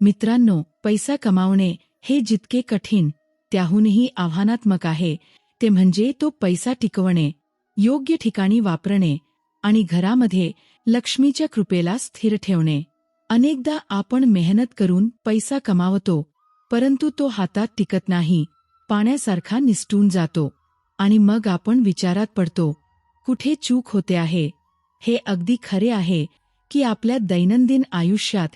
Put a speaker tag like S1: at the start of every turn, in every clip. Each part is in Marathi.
S1: मित्रांनो पैसा कमावणे हे जितके कठीण त्याहूनही आव्हानात्मक आहे. ते म्हणजे तो पैसा टिकवणे योग्य ठिकाणी वापरणे आणि घरामध्ये लक्ष्मीच्या कृपेला स्थिर ठेवणे. अनेकदा आपण मेहनत करून पैसा कमावतो परंतु तो हातात टिकत नाही पाण्यासारखा निसटून जातो आणि मग आपण विचारात पडतो कुठे चूक होते आहे? हे अगदी खरे आहे की आपल्या दैनंदिन आयुष्यात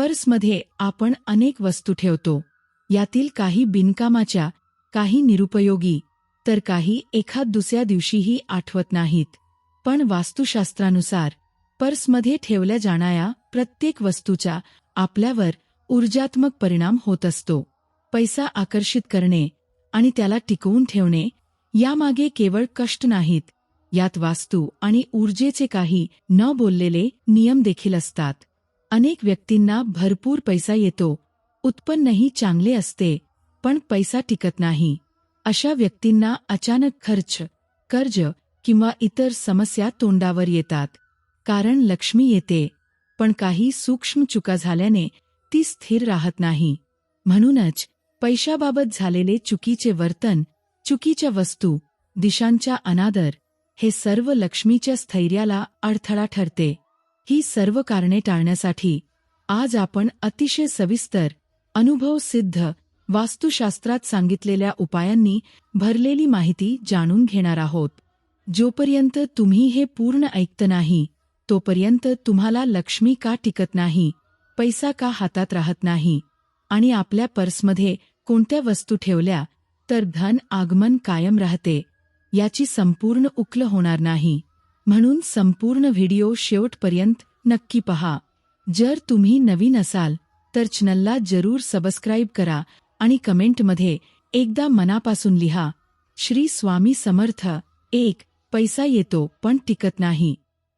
S1: पर्समध्ये आपण अनेक वस्तू ठेवतो. यातील काही बिनकामाच्या काही निरुपयोगी तर काही एखाद दुसऱ्या दिवशीही आठवत नाहीत. पण वास्तुशास्त्रानुसार पर्समध्ये ठेवल्या जाणाऱ्या प्रत्येक वस्तूचा आपल्यावर ऊर्जात्मक परिणाम होत असतो. पैसा आकर्षित करणे आणि त्याला टिकवून ठेवणे यामागे केवळ कष्ट नाहीत. यात वास्तू आणि ऊर्जेचे काही न बोललेले नियम देखील असतात. अनेक व्यक्तींना भरपूर पैसा येतो. उत्पन्नही चांगले असते पण पैसा टिकत नाही. अशा व्यक्तींना अचानक खर्च कर्ज किंवा इतर समस्या तोंडावर येतात. कारण लक्ष्मी येते पण काही सूक्ष्म चुका झाल्याने ती स्थिर राहत नाही. म्हणूनच पैशाबाबत झालेले चुकीचे वर्तन चुकीच्या वस्तू दिशांच्या अनादर हे सर्व लक्ष्मीच्या स्थैर्याला अडथळा ठरते. ही सर्व कारणे टाळण्यासाठी आज आपण अतिशय सविस्तर अनुभव सिद्ध वास्तुशास्त्रात सांगितलेल्या उपायांनी भरलेली माहिती जाणून घेणार आहोत. जोपर्यंत तुम्ही हे पूर्ण ऐकत नाही तोपर्यंत तुम्हाला लक्ष्मी का टिकत नाही पैसा का हातात राहत नाही आणि आपल्या पर्समध्ये कोणत्या वस्तू ठेवल्या तर धन आगमन कायम राहते याची संपूर्ण उकल होणार नाही. म्हणून संपूर्ण व्हिडिओ शेवटपर्यंत नक्की पहा. जर तुम्ही नवीन असाल तर चॅनलला जरूर सबस्क्राईब करा आणि कमेंटमध्ये एकदा मनापासून लिहा श्री स्वामी समर्थ एक पैसा येतो पण टिकत नाही.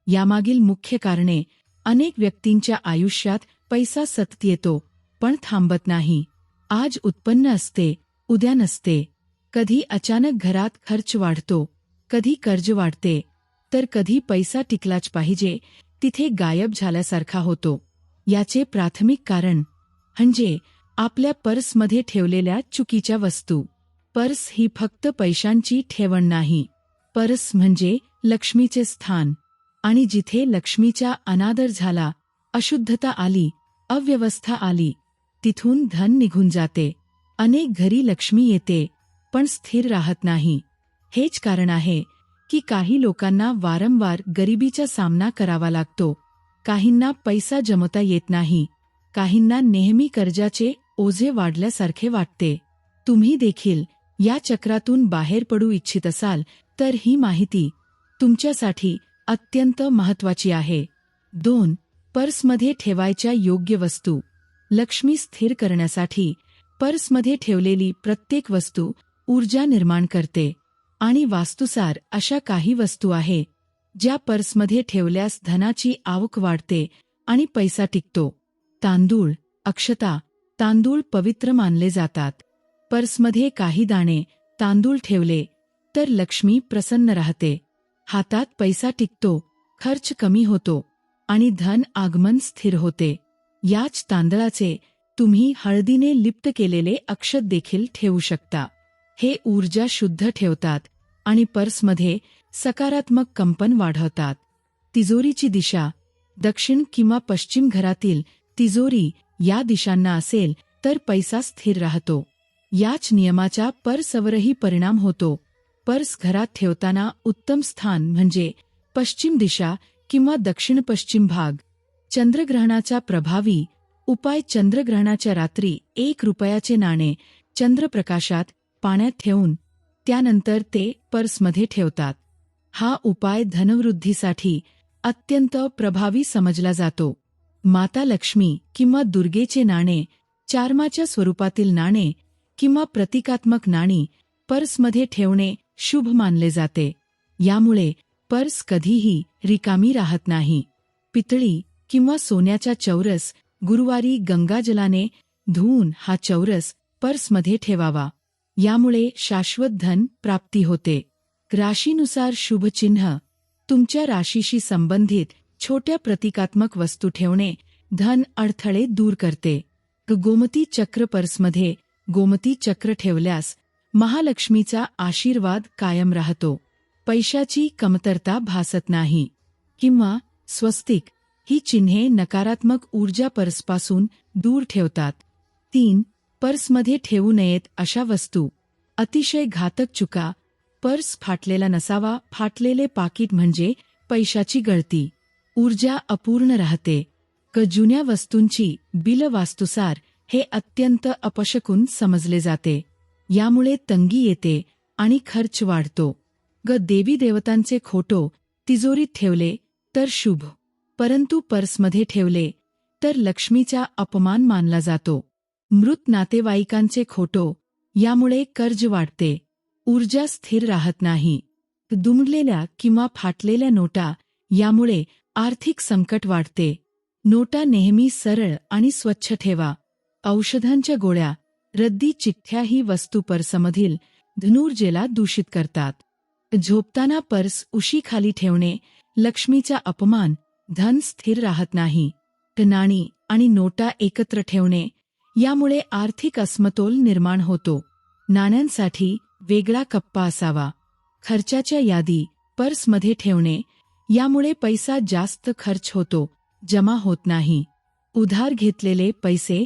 S1: यामागील मुख्य कारणे अनेक व्यक्तींच्या आयुष्यात पैसा सतत येतो पण थांबत नाही. आज उत्पन्न असते उद्या नसते. कधी अचानक घरात खर्च वाढतो कधी कर्ज वाढते. तर कधी पैसा टिकलाच पाहिजे तिथे गायब झाल्यासारखा होतो. याचे प्राथमिक कारण म्हणजे आपल्या पर्समध्ये ठेवलेल्या चुकीच्या वस्तू. पर्स ही फक्त पैशांची ठेवण नाही. पर्स म्हणजे लक्ष्मीचे स्थान. आणि जिथे लक्ष्मीचा अनादर झाला अशुद्धता आली अव्यवस्था आली तिथून धन निघून जाते. अनेक घरी लक्ष्मी येते पण स्थिर राहत नाही. हेच कारण आहे की काही लोकांना वारंवार गरिबीचा सामना करावा लागतो. काहींना पैसा जमता येत नाही. काहींना नेहमी कर्जाचे ओझे वाढल्यासारखे वाटते. तुम्ही देखील या चक्रातून बाहेर पडू इच्छित असाल तर ही माहिती तुमच्यासाठी अत्यंत महत्वाची आहे. दोन पर्समध्ये ठेवायच्या योग्य वस्तू. लक्ष्मी स्थिर करण्यासाठी पर्समध्ये ठेवलेली प्रत्येक वस्तू ऊर्जा निर्माण करते. आणि वास्तुसार अशा काही वस्तू आहे ज्या पर्समध्ये ठेवल्यास धनाची आवक वाढते आणि पैसा टिकतो. तांदूळ अक्षता तांदूळ पवित्र मानले जातात. पर्समध्ये काही दाणे तांदूळ ठेवले तर लक्ष्मी प्रसन्न राहते. हातात पैसा टिकतो खर्च कमी होतो आणि धन आगमन स्थिर होते. याच तांदळाचे तुम्ही हळदीने लिप्त केलेले अक्षत देखील ठेवू शकता. हे ऊर्जा शुद्ध ठेवतात आणि पर्समध्ये सकारात्मक कंपन वाढवतात. तिजोरीची दिशा दक्षिण किंवा पश्चिम घरातील तिजोरी या दिशांना असेल तर पैसा स्थिर राहतो. याच नियमाचा पर्सवरही परिणाम होतो. पर्स घरात ठेवताना उत्तम स्थान म्हणजे पश्चिम दिशा किंवा दक्षिण पश्चिम भाग. चंद्रग्रहणाचा प्रभावी उपाय चंद्रग्रहणाच्या रात्री एक रुपयाचे नाणे चंद्रप्रकाशात पाण्यात ठेवून त्यानंतर ते पर्समध्ये ठेवतात. हा उपाय धनवृद्धीसाठी अत्यंत प्रभावी समजला जातो. माता लक्ष्मी किंवा दुर्गेचे नाणे चारमाच्या स्वरूपातील नाणे किंवा प्रतिकात्मक नाणी पर्समध्ये ठेवणे शुभ मानले जाते. यामुळे पर्स कधीही रिकामी राहत नाही. पितळी किंवा सोन्याचा चौरस गुरुवारी गंगाजलाने धुवून हा चौरस पर्समध्ये ठेवावा. यामुळे शाश्वत धन प्राप्ती होते. राशीनुसार शुभचिन्ह तुमच्या राशीशी संबंधित छोट्या प्रतिकात्मक वस्तू ठेवणे धन अडथळे दूर करते. गोमती चक्र पर्समध्ये गोमती चक्र ठेवल्यास महालक्ष्मीचा आशीर्वाद कायम राहतो. पैशाची कमतरता भासत नाही. किंवा स्वस्तिक ही चिन्हे नकारात्मक ऊर्जा पर्सपासून दूर ठेवतात. तीन पर्समध्ये ठेवू नयेत अशा वस्तू. अतिशय घातक चुका. पर्स फाटलेला नसावा. फाटलेले पाकिट म्हणजे पैशाची गळती. ऊर्जा अपूर्ण राहते. क जुन्या वस्तूंची बिल वास्तुसार हे अत्यंत अपशकून समजले जाते. यामुळे तंगी येते आणि खर्च वाढतो. ग देवी देवतांचे खोटो तिजोरीत ठेवले तर शुभ. परंतु पर्समध्ये ठेवले तर लक्ष्मीचा अपमान मानला जातो. मृत नातेवाईकांचे खोटो यामुळे कर्ज वाढते. ऊर्जा स्थिर राहत नाही. दुमडलेल्या किंवा फाटलेल्या नोटा यामुळे आर्थिक संकट वाढते. नोटा नेहमी सरळ आणि स्वच्छ ठेवा. औषधांच्या गोळ्या रद्दी चिठ्ठ्या ही वस्तू पर्समधील धनुर्जेला दूषित करतात. झोपताना पर्स उशीखाली ठेवणे लक्ष्मीचा अपमान धन स्थिर राहत नाही. नाणी आणि नोटा एकत्र ठेवणे यामुळे आर्थिक असमतोल निर्माण होतो. नाण्यांसाठी वेगळा कप्पा असावा. खर्चाच्या यादी पर्समध्ये ठेवणे यामुळे पैसा जास्त खर्च होतो जमा होत नाही. उधार घेतलेले पैसे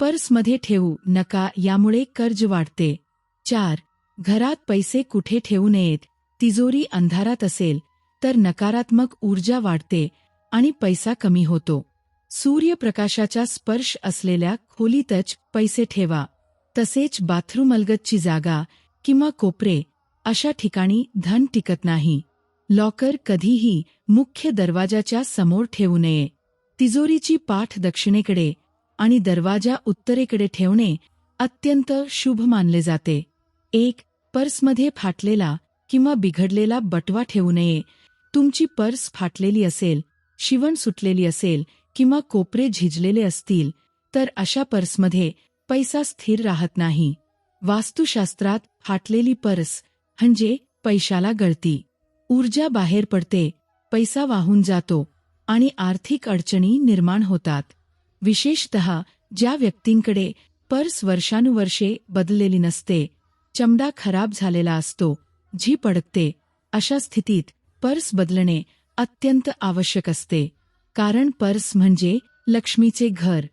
S1: पर्समध्ये ठेवू नका यामुळे कर्ज वाढते. चार घरात पैसे कुठे ठेवू नयेत? तिजोरी अंधारात असेल तर नकारात्मक ऊर्जा वाढते आणि पैसा कमी होतो. सूर्यप्रकाशाचा स्पर्श असलेल्या खोलीतच पैसे ठेवा. तसेच बाथरूमलगतची जागा किंवा कोपरे अशा ठिकाणी धन टिकत नाही. लॉकर कधीही मुख्य दरवाजाच्या समोर ठेवू नये. तिजोरीची पाठ दक्षिणेकडे आणि दरवाजा उत्तरेकडे ठेवणे अत्यंत शुभ मानले जाते. एक पर्समध्ये फाटलेला किंवा बिघडलेला बटवा ठेवू नये. तुमची पर्स फाटलेली असेल शिवण सुटलेली असेल किंवा कोपरे झिजलेले असतील तर अशा पर्समध्ये पैसा स्थिर राहत नाही. वास्तुशास्त्रात फाटलेली पर्स म्हणजे पैशाला गळती. ऊर्जा बाहेर पडते पैसा वाहून जातो आणि आर्थिक अडचणी निर्माण होतात. विशेषतः ज्या व्यक्तींकडे पर्स वर्षानुवर्षे बदललेली नसते चमडा खराब झालेला असतो झी पडकते अशा स्थितीत पर्स बदलणे अत्यंत आवश्यक असते. कारण पर्स म्हणजे लक्ष्मीचे घर.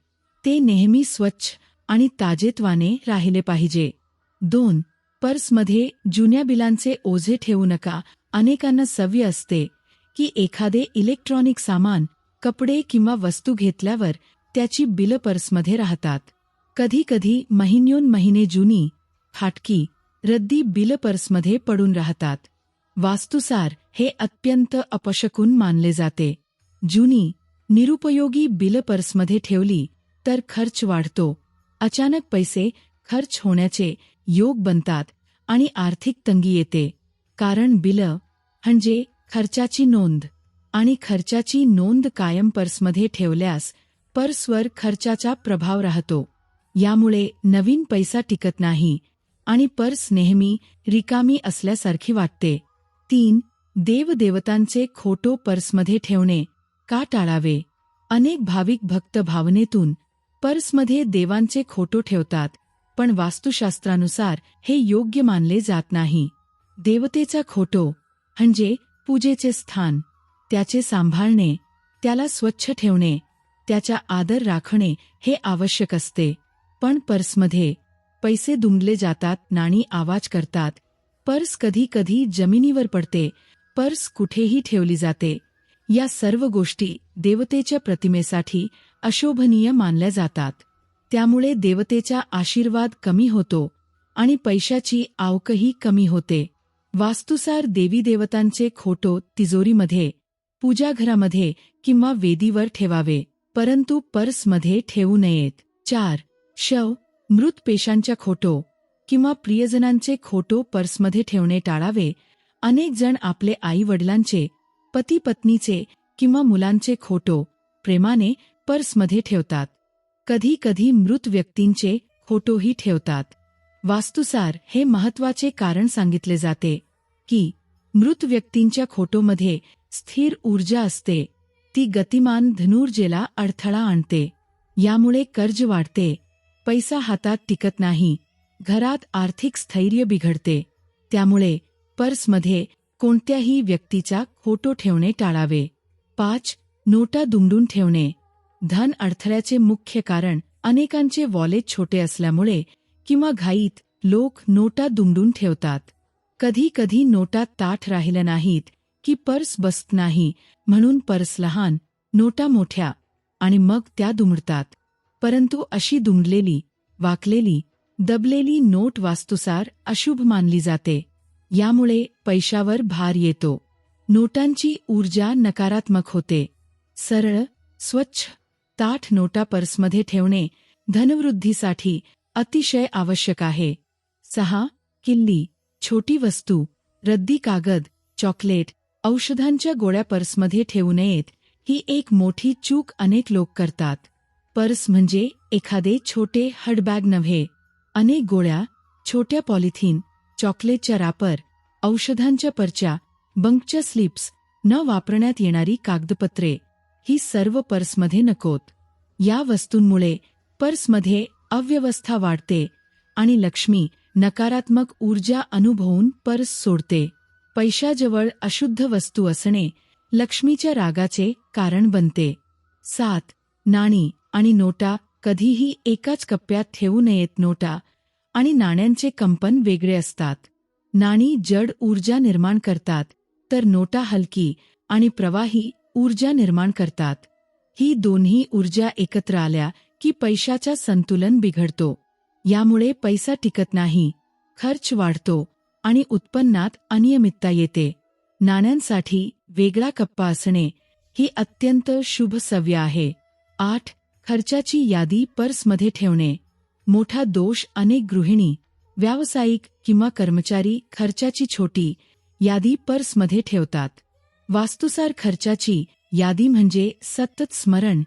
S1: ते नेहमी स्वच्छ आणि ताजेत्वाने राहिले पाहिजे. दोन पर्समध्ये जुन्या बिलांचे ओझे ठेवू नका. अनेकांना सव्य असते की एखादे इलेक्ट्रॉनिक सामान कपडे किंवा वस्तू घेतल्यावर त्याची बिलं पर्समध्ये राहतात. कधी कधी महिन्योन महिने जुनी फाटकी रद्दी बिलं पर्समध्ये पडून राहतात. वास्तुसार हे अत्यंत अपशकून मानले जाते. जुनी निरुपयोगी बिल पर्समध्ये ठेवली तर खर्च वाढतो. अचानक पैसे खर्च होण्याचे योग बनतात आणि आर्थिक तंगी येते. कारण बिल म्हणजे खर्चाची नोंद आणि खर्चाची नोंद कायम पर्समध्ये ठेवल्यास पर्सवर खर्चाचा प्रभाव राहतो. यामुळे नवीन पैसा टिकत नाही आणि पर्स नेहमी रिकामी असल्यासारखी वाटते. तीन देवदेवतांचे खोटो पर्समध्ये ठेवणे का टाळावे? अनेक भाविक भक्त भावनेतून पर्समध्ये देवांचे खोटो ठेवतात पण वास्तुशास्त्रानुसार हे योग्य मानले जात नाही. देवतेचा खोटो म्हणजे पूजेचे स्थान त्याचे सांभाळणे त्याला स्वच्छ ठेवणे त्याचा आदर राखणे हे आवश्यक असते. पण पर्समध्ये पैसे दुमडले जातात नाणी आवाज करतात. पर्स कधी कधी जमिनीवर पडते पर्स कुठेही ठेवली जाते. या सर्व गोष्टी देवतेच्या प्रतिमेसाठी अशोभनीय मानल्या जातात. त्यामुळे देवतेचा आशीर्वाद कमी होतो आणि पैशाची आवकही कमी होते. वास्तुसार देवी देवतांचे खोटो तिजोरीमध्ये पूजाघरामध्ये किंवा वेदीवर ठेवावे परंतु पर्समध्ये ठेवू नयेत. चार. शव मृत पेशांच्या खोटो किंवा प्रियजनांचे खोटो पर्समध्ये ठेवणे टाळावे. अनेक जण आपले आई वडिलांचे पती पत्नीचे किंवा मुलांचे खोटो प्रेमाने पर्समध्ये ठेवतात. कधी कधी मृत व्यक्तींचे खोटोही ठेवतात. वास्तुसार हे महत्त्वाचे कारण सांगितले जाते की मृत व्यक्तींच्या खोटोमध्ये स्थिर ऊर्जा असते. ती गतिमान धनुर्जेला अडथळा आणते. यामुळे कर्ज वाढते. पैसा हातात टिकत नाही. घरात आर्थिक स्थैर्य बिघडते. त्यामुळे पर्समध्ये कोणत्याही व्यक्तीचा फोटो ठेवणे टाळावे. पाच नोटा दुमडून ठेवणे. धन अडथळ्याचे मुख्य कारण अनेकांचे वॉलेट छोटे असल्यामुळे किंवा घाईत लोक नोटा दुमडून ठेवतात. कधी कधी नोटा ताठ राहिल्या नाहीत की पर्स बसत नाही म्हणून पर्स लहान नोटा मोठ्या आणि मग त्या दुमडतात. परंतु अशी दुमडलेली वाकलेली दबलेली नोट वास्तुसार अशुभ मानली जाते. यामुळे पैशावर भार येतो. नोटांची ऊर्जा नकारात्मक होते. सरळ स्वच्छ ताठ नोटा पर्समध्ये ठेवणे धनवृद्धीसाठी अतिशय आवश्यक आहे. सहा किल्ली छोटी वस्तू रद्दी कागद चॉकलेट औषधांच्या गोळ्या पर्समध्ये ठेवू नयेत ही एक मोठी चूक अनेक लोक करतात. पर्स म्हणजे एखादे छोटे हडबॅग नव्हे. अनेक गोळ्या छोट्या पॉलिथिन चॉकलेटच्या रापर औषधांच्या पर्च्या बंकच्या स्लिप्स न वापरण्यात येणारी कागदपत्रे ही सर्व पर्समध्ये नकोत. या वस्तूंमुळे पर्समध्ये अव्यवस्था वाढते आणि लक्ष्मी नकारात्मक ऊर्जा अनुभवून पर्स सोडते. पैशाजवळ अशुद्ध वस्तू असणे लक्ष्मीच्या रागाचे कारण बनते. सात नाणी आणि नोटा कधीही एकाच कप्प्यात ठेवू नयेत नोटा. आणि नाण्यांचे कंपन वेगळे असतात. नाणी जड ऊर्जा निर्माण करतात तर नोटा हलकी आणि प्रवाही ऊर्जा निर्माण करतात. ही दोन्ही ऊर्जा एकत्र आल्या की पैशाचा संतुलन बिघडतो. यामुळे पैसा टिकत नाही खर्च वाढतो आणि उत्पन्नात अनियमितता येते. नाण्यांसाठी वेगळा कप्पा असणे ही अत्यंत शुभ सव्य आहे. आठ. खर्चाची यादी पर्समध्ये ठेवणे. मोठा दोष अनेक गृहिणी व्यावसायिक किंवा कर्मचारी खर्चाची छोटी यादी पर्समध्ये ठेवतात. वास्तुसार खर्चाची यादी म्हणजे सतत स्मरण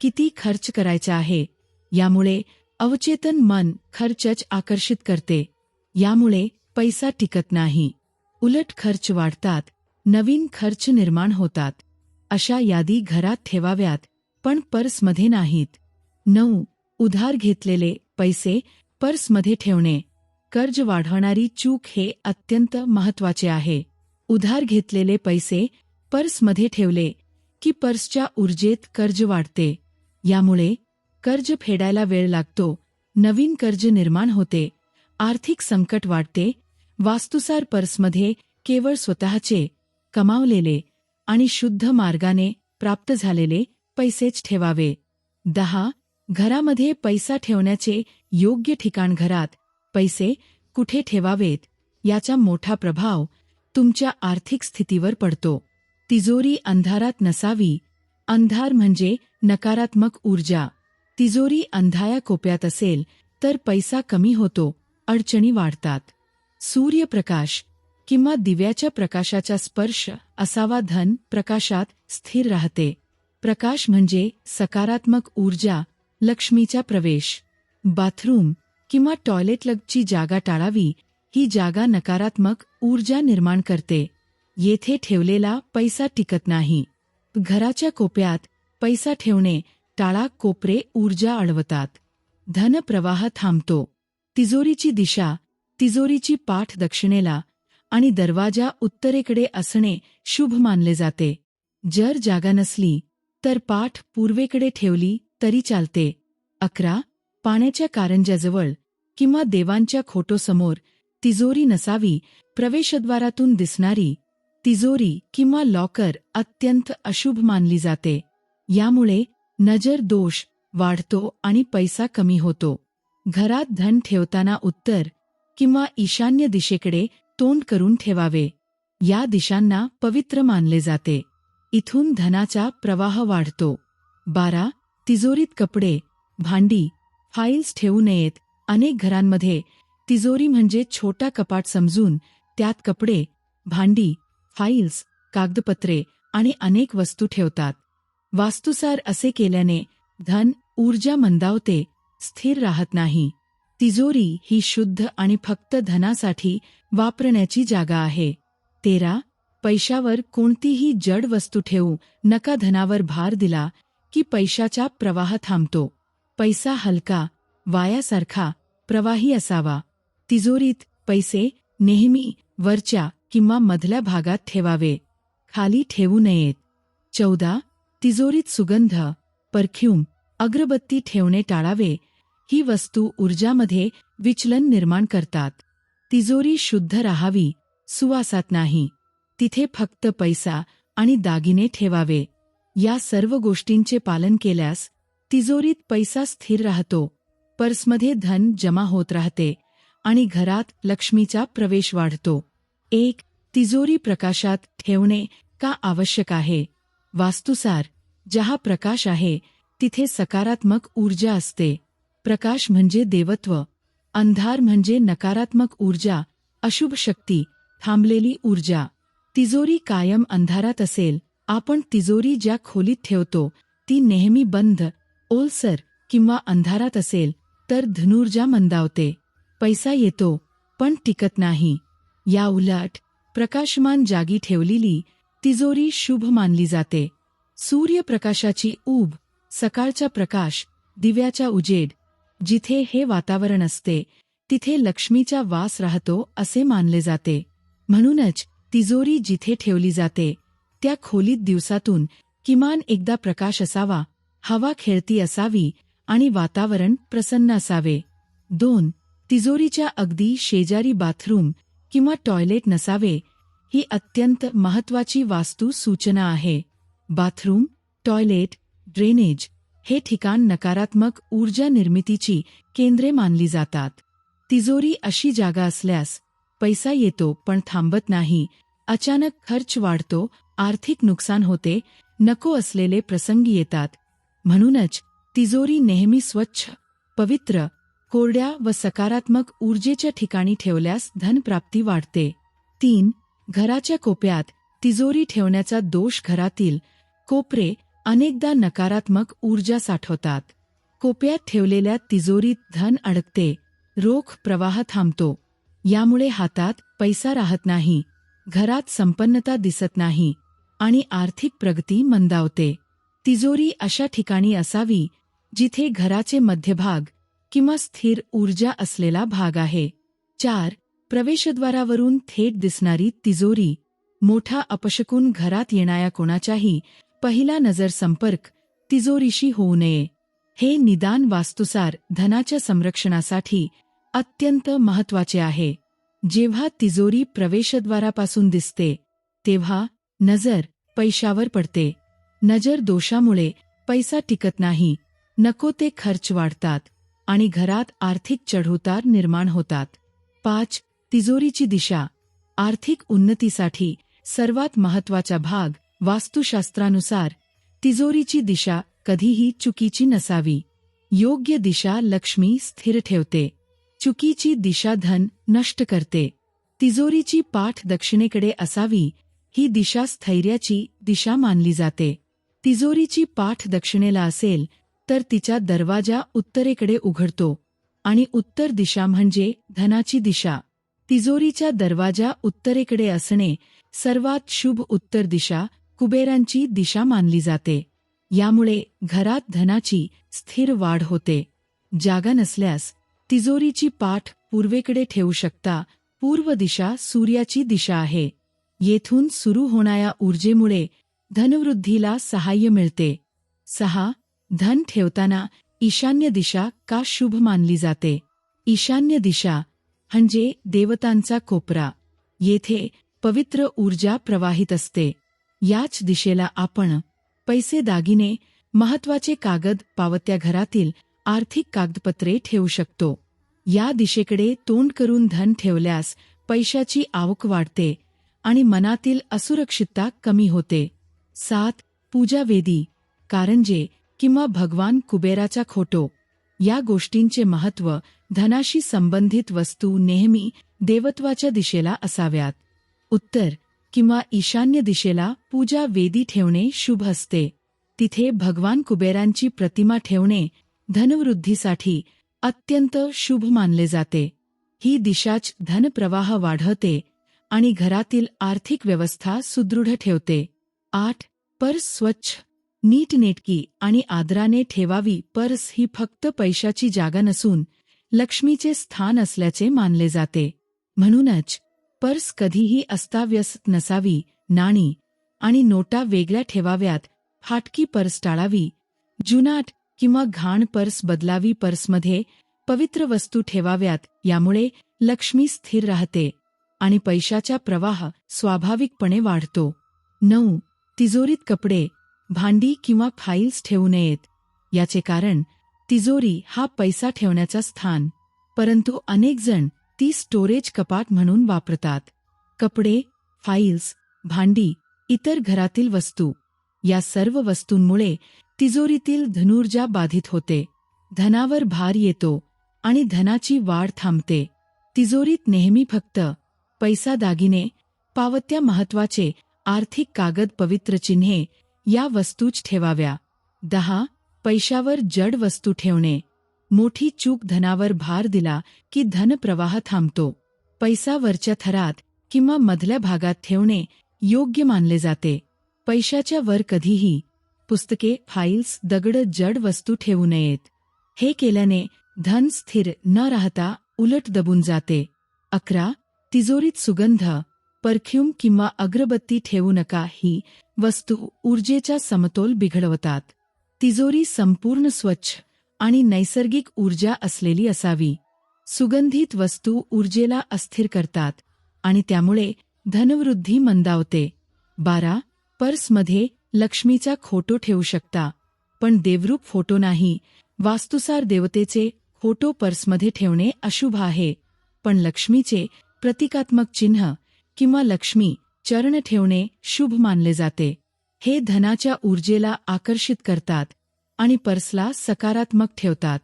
S1: किती खर्च करायचा आहे यामुळे अवचेतन मन खर्चच आकर्षित करते यामुळे पैसा टिकत नाही. उलट खर्च वाढतात नवीन खर्च निर्माण होतात. अशा यादी घरात ठेवाव्यात पण पर्समध्ये नाहीत. नऊ उधार घेतलेले पैसे पर्समध्ये ठेवणे. कर्ज वाढवणारी चूक हे अत्यंत महत्त्वाचे आहे. उधार घेतलेले पैसे पर्समध्ये ठेवले की पर्सच्या ऊर्जेत कर्ज वाढते. यामुळे कर्ज फेडायला वेळ लागतो. नवीन कर्ज निर्माण होते. आर्थिक संकट वाढते. वास्तुसार पर्समध्ये केवळ स्वतःचे कमावलेले आणि शुद्ध मार्गाने प्राप्त झालेले पैसेच ठेवावे. दहा घरामध्ये पैसा ठेवण्याचे योग्य ठिकाण घरात पैसे कुठे ठेवावेत याचा मोठा प्रभाव तुमच्या आर्थिक स्थितीवर पडतो. तिजोरी अंधारात नसावी. अंधार म्हणजे नकारात्मक ऊर्जा. तिजोरी अंधाया कोप्यात असेल तर पैसा कमी होतो अडचणी वाढतात. सूर्यप्रकाश किंवा दिव्याच्या प्रकाशाचा स्पर्श असावा धन प्रकाशात स्थिर राहते. प्रकाश म्हणजे सकारात्मक ऊर्जा लक्ष्मीचा प्रवेश. बाथरूम किंवा टॉयलेट लगची जागा टाळावी ही जागा नकारात्मक ऊर्जा निर्माण करते. येथे ठेवलेला पैसा टिकत नाही. घराच्या कोप्यात पैसा ठेवणे टाळा कोपरे ऊर्जा अडवतात. धनप्रवाह थांबतो. तिजोरीची दिशा तिजोरीची पाठ दक्षिणेला आणि दरवाजा उत्तरेकडे असणे शुभ मानले जाते. जर जागा नसली तर पाठ पूर्वेकडे ठेवली तरी चालते. अकरा. पाण्याच्या कारंज्याजवळ किंवा देवांच्या खोटोसमोर तिजोरी नसावी प्रवेशद्वारातून दिसणारी तिजोरी किंवा लॉकर अत्यंत अशुभ मानली जाते. यामुळे नजर दोष वाढतो आणि पैसा कमी होतो. घरात धन ठेवताना उत्तर किंवा ईशान्य दिशेकडे तोंड करून ठेवावे. या दिशांना पवित्र मानले जाते. इथून धनाचा प्रवाह वाढतो. बारा. तिजोरीत कपडे भांडी फाईल्स ठेवू नयेत. अनेक घरांमध्ये तिजोरी म्हणजे छोटा कपाट समजून त्यात कपडे भांडी फाईल्स कागदपत्रे आणि अनेक वस्तू ठेवतात. वास्तुसार असे केल्याने धन ऊर्जा मंदावते स्थिर राहत नाही. तिजोरी ही शुद्ध आणि फक्त धनासाठी वापरण्याची जागा आहे. तेरा. पैशावर कोणतीही जड वस्तू ठेवू नका धनावर भार दिला की पैशाचा प्रवाह थांबतो. पैसा हलका वायासारखा प्रवाही असावा. तिजोरीत पैसे नेहमी वरच्या किंवा मधल्या भागात ठेवावे. खाली ठेवू नयेत. चौदा तिजोरीत सुगंध परफ्यूम अगरबत्ती ठेवणे टाळावे. ही वस्तू ऊर्जामध्ये विचलन निर्माण करतात. तिजोरी शुद्ध राहावी सुवासात नाही. तिथे फक्त पैसा आणि दागिने ठेवावे. या सर्व गोष्टींचे पालन केल्यास तिजोरीत पैसा स्थिर राहतो पर्समध्ये धन जमा होत राहते आणि घरात लक्ष्मीचा प्रवेश वाढतो. एक तिजोरी प्रकाशात ठेवणे का आवश्यक आहे? वास्तुसार जहा प्रकाश आहे तिथे सकारात्मक ऊर्जा असते. प्रकाश म्हणजे देवत्व अंधार म्हणजे नकारात्मक ऊर्जा अशुभ शक्ती थांबलेली ऊर्जा. तिजोरी कायम अंधारात असेल आपण तिजोरी ज्या खोलीत ठेवतो ती नेहमी बंद ओलसर किंवा अंधारात असेल तर धनुर्जा मंदावते. पैसा येतो पण टिकत नाही. या उलट प्रकाशमान जागी ठेवलेली तिजोरी शुभ मानली जाते. सूर्यप्रकाशाची ऊब सकाळचा प्रकाश दिव्याचा उजेड जिथे हे वातावरण असते तिथे लक्ष्मीचा वास राहतो असे मानले जाते. म्हणूनच तिजोरी जिथे ठेवली जाते त्या खोलीत दिवसातून किमान एकदा प्रकाश असावा हवा खेळती असावी आणि वातावरण प्रसन्न असावे. दोन तिजोरीच्या अगदी शेजारी बाथरूम किंवा टॉयलेट नसावे ही अत्यंत महत्वाची वास्तू सूचना आहे. बाथरूम टॉयलेट ड्रेनेज हे ठिकाण नकारात्मक ऊर्जा निर्मितीची केंद्रे मानली जातात. तिजोरी अशी जागा असल्यास पैसा येतो पण थांबत नाही अचानक खर्च वाढतो आर्थिक नुकसान होते नको असलेले प्रसंगी येतात. म्हणूनच तिजोरी नेहमी स्वच्छ पवित्र कोरड्या व सकारात्मक ऊर्जेच्या ठिकाणी ठेवल्यास धनप्राप्ती वाढते. तीन घराच्या कोप्यात तिजोरी ठेवण्याचा दोष घरातील कोपरे अनेकदा नकारात्मक ऊर्जा साठवतात. कोप्यात ठेवलेल्या तिजोरीत धन अडकते रोख प्रवाह थांबतो. यामुळे हातात पैसा राहत नाही घरात संपन्नता दिसत नाही. आणि आर्थिक प्रगती मंदावते. तिजोरी अशा ठिकाणी असावी जिथे घराचे मध्यभाग किंवा स्थिर ऊर्जा असलेला भाग आहे. चार प्रवेशद्वारावरून थेट दिसणारी तिजोरी मोठा अपशकून घरात येणाऱ्या कोणाच्याही पहिला नजर संपर्क तिजोरीशी होऊ नये. हे निदान वास्तुसार धनाच्या संरक्षणासाठी अत्यंत महत्त्वाचे आहे. जेव्हा तिजोरी प्रवेशद्वारापासून दिसते तेव्हा नजर पैशावर पडते. नजर दोषामुळे पैसा टिकत नाही. नको ते खर्च वाढतात आणि घरात आर्थिक चढउतार निर्माण होतात. पाच तिजोरीची दिशा. आर्थिक उन्नतीसाठी सर्वात महत्त्वाचा भाग वास्तुशास्त्रानुसार तिजोरीची दिशा कधीही चुकीची नसावी. योग्य दिशा लक्ष्मी स्थिर ठेवते. चुकीची दिशा धन नष्ट करते. तिजोरीची पाठ दक्षिणेकडे असावी ही दिशा स्थैर्याची दिशा मानली जाते. तिजोरीची पाठ दक्षिणेला असेल तर तिचा दरवाजा उत्तरेकडे उघडतो. आणि उत्तर दिशा म्हणजे धनाची दिशा. तिजोरीच्या दरवाजा उत्तरेकडे असणे सर्वात शुभ उत्तर दिशा कुबेरांची दिशा मानली जाते. यामुळे घरात धनाची स्थिर वाढ होते. जागा नसल्यास तिजोरीची पाठ पूर्वेकडे ठेवू शकता पूर्व दिशा सूर्याची दिशा आहे. येथून सुरू होणाऱ्या ऊर्जेमुळे धनवृद्धीला सहाय्य मिळते. सहा धन ठेवताना ईशान्य दिशा का शुभ मानली जाते? ईशान्य दिशा म्हणजे देवतांचा कोपरा. येथे पवित्र ऊर्जा प्रवाहित असते. याच दिशेला आपण पैसे दागिने महत्त्वाचे कागद पावत्या घरातील आर्थिक कागदपत्रे ठेवू शकतो. या दिशेकडे तोंड करून धन ठेवल्यास पैशाची आवक वाढते. आणि मनातील असुरक्षितता कमी होते. सात पूजा वेदी कारंजे किंवा भगवान कुबेराचा खोटो. या गोष्टींचे महत्त्व धनाशी संबंधित वस्तू नेहमी देवत्वाच्या दिशेला असाव्यात. उत्तर किंवा ईशान्य दिशेला पूजा वेदी ठेवणे शुभ असते. तिथे भगवान कुबेरांची प्रतिमा ठेवणे धनवृद्धीसाठी अत्यंत शुभ मानले जाते. ही दिशाच धनप्रवाह वाढवते आणि घरातील आर्थिक व्यवस्था सुदृढ ठेवते. आठ पर्स स्वच्छ. नीटनेटकी आणि आदराने ठेवावी. पर्स ही फक्त पैशाची जागा नसून लक्ष्मीचे स्थान असल्याचे मानले जाते. म्हणूनच पर्स कधीही अस्ताव्यस्त नसावी नाणी आणि नोटा वेगळ्या ठेवाव्यात. फाटकी पर्स टाळावी. जुनाट किंवा घाण पर्स बदलावी. पर्समध्ये पवित्र वस्तू ठेवाव्यात. यामुळे लक्ष्मी स्थिर राहते. आणि पैशाचा प्रवाह स्वाभाविकपणे वाढतो. नऊ. तिजोरीत कपडे भांडी किंवा फाईल्स ठेवू नयेत. याचे कारण तिजोरी हा पैसा ठेवण्याचा स्थान परंतु अनेकजण ती स्टोरेज कपाट म्हणून वापरतात. कपडे फाईल्स भांडी इतर घरातील वस्तू या सर्व वस्तूंमुळे तिजोरीतील धनुर्जा बाधित होते. धनावर भार येतो आणि धनाची वाढ थांबते. तिजोरीत नेहमी फक्त पैसा दागिने पावत्या महत्त्वाचे आर्थिक कागद पवित्र चिन्हे या वस्तूच ठेवाव्या. दहा पैशावर जड वस्तू ठेवणे. मोठी चूक धनावर भार दिला की धनप्रवाह थांबतो. पैसा वरच्या थरात किंवा मधल्या भागात ठेवणे योग्य मानले जाते. पैशाच्या वर कधीही पुस्तके फाईल्स दगड जड वस्तू ठेवू नयेत. हे केल्याने धन स्थिर न राहता उलट दबून जाते. अकरा तिजोरीत सुगंध परफ्यूम किंवा अगरबत्ती ठेवू नका ही वस्तू ऊर्जेचा समतोल बिघडवतात. तिजोरी संपूर्ण स्वच्छ आणि नैसर्गिक ऊर्जा असलेली असावी. सुगंधित वस्तू ऊर्जेला अस्थिर करतात आणि त्यामुळे धनवृद्धी मंदावते. बारा. पर्समध्ये लक्ष्मीचा खोटो ठेवू शकता पण देवरूप फोटो नाही. वास्तुसार देवतेचे फोटो पर्समध्ये ठेवणे अशुभ आहे पण लक्ष्मीचे प्रतिकात्मक चिन्ह किंवा लक्ष्मी चरण ठेवणे शुभ मानले जाते. हे धनाच्या ऊर्जेला आकर्षित करतात आणि पर्सला सकारात्मक ठेवतात.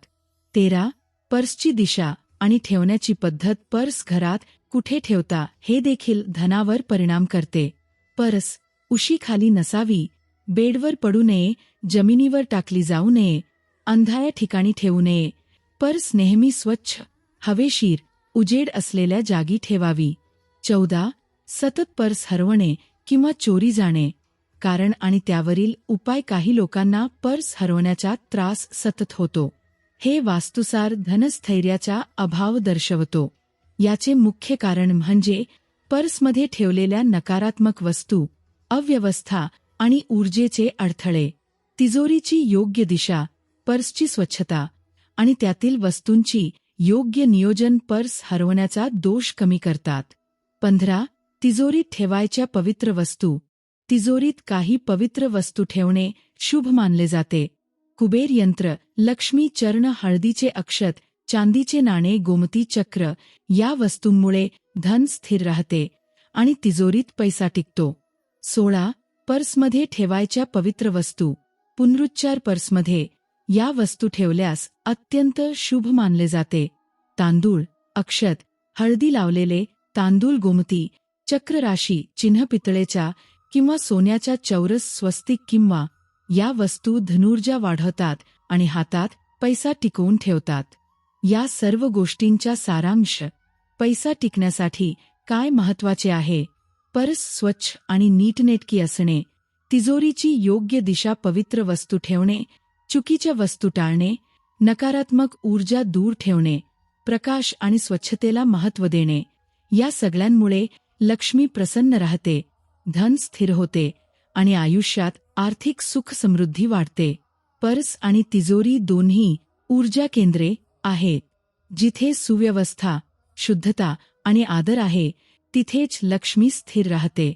S1: तेरा. पर्सची दिशा आणि ठेवण्याची पद्धत पर्स घरात कुठे ठेवता हे देखील धनावर परिणाम करते. पर्स उशीखाली नसावी बेडवर पडू नये जमिनीवर टाकली जाऊ नये अंधाया ठिकाणी ठेवू नये. पर्स नेहमी स्वच्छ हवेशीर उजेड असलेल्या जागी ठेवावी. चौदा. सतत पर्स हरवणे किंवा चोरी जाणे. कारण आणि त्यावरील उपाय काही लोकांना पर्स हरवण्याचा त्रास सतत होतो. हे वास्तुसार धनस्थैर्याचा अभाव दर्शवतो. याचे मुख्य कारण म्हणजे पर्समध्ये ठेवलेल्या नकारात्मक वस्तू अव्यवस्था आणि ऊर्जेचे अडथळे. तिजोरीची योग्य दिशा पर्सची स्वच्छता आणि त्यातील वस्तूंची योग्य नियोजन पर्स हरवण्याचा दोष कमी करतात. पंधरा तिजोरीत ठेवायच्या पवित्र वस्तू. तिजोरीत काही पवित्र वस्तू ठेवणे शुभ मानले जाते. कुबेर यंत्र लक्ष्मी चरण हळदीचे अक्षत चांदीचे नाणे गोमती चक्र या वस्तूंमुळे धन स्थिर राहते आणि तिजोरीत पैसा टिकतो. सोळा पर्समध्ये ठेवायच्या पवित्र वस्तू. पुनरुच्चार पर्समध्ये या वस्तू ठेवल्यास अत्यंत शुभ मानले जाते. तांदूळ अक्षत हळदी लावलेले तांदूळ गोमती चक्रराशी चिन्ह पितळेच्या किंवा सोन्याच्या चौरस स्वस्तिक किंवा या वस्तू धनुर्जा वाढवतात आणि हातात पैसा टिकवून ठेवतात. या सर्व गोष्टींचा सारांश पैसा टिकण्यासाठी काय महत्त्वाचे आहे? परस स्वच्छ आणि नीटनेटकी असणे तिजोरीची योग्य दिशा पवित्र वस्तू ठेवणे चुकीच्या वस्तू टाळणे नकारात्मक ऊर्जा दूर ठेवणे प्रकाश आणि स्वच्छतेला महत्त्व देणे या सगळ्यांमुळे लक्ष्मी प्रसन्न राहते धन स्थिर होते आणि आयुष्यात आर्थिक सुख समृद्धी वाढते. पर्स आणि तिजोरी दोन्ही ऊर्जा केंद्रे आहेत. जिथे सुव्यवस्था शुद्धता आणि आदर आहे तिथेच लक्ष्मी स्थिर राहते.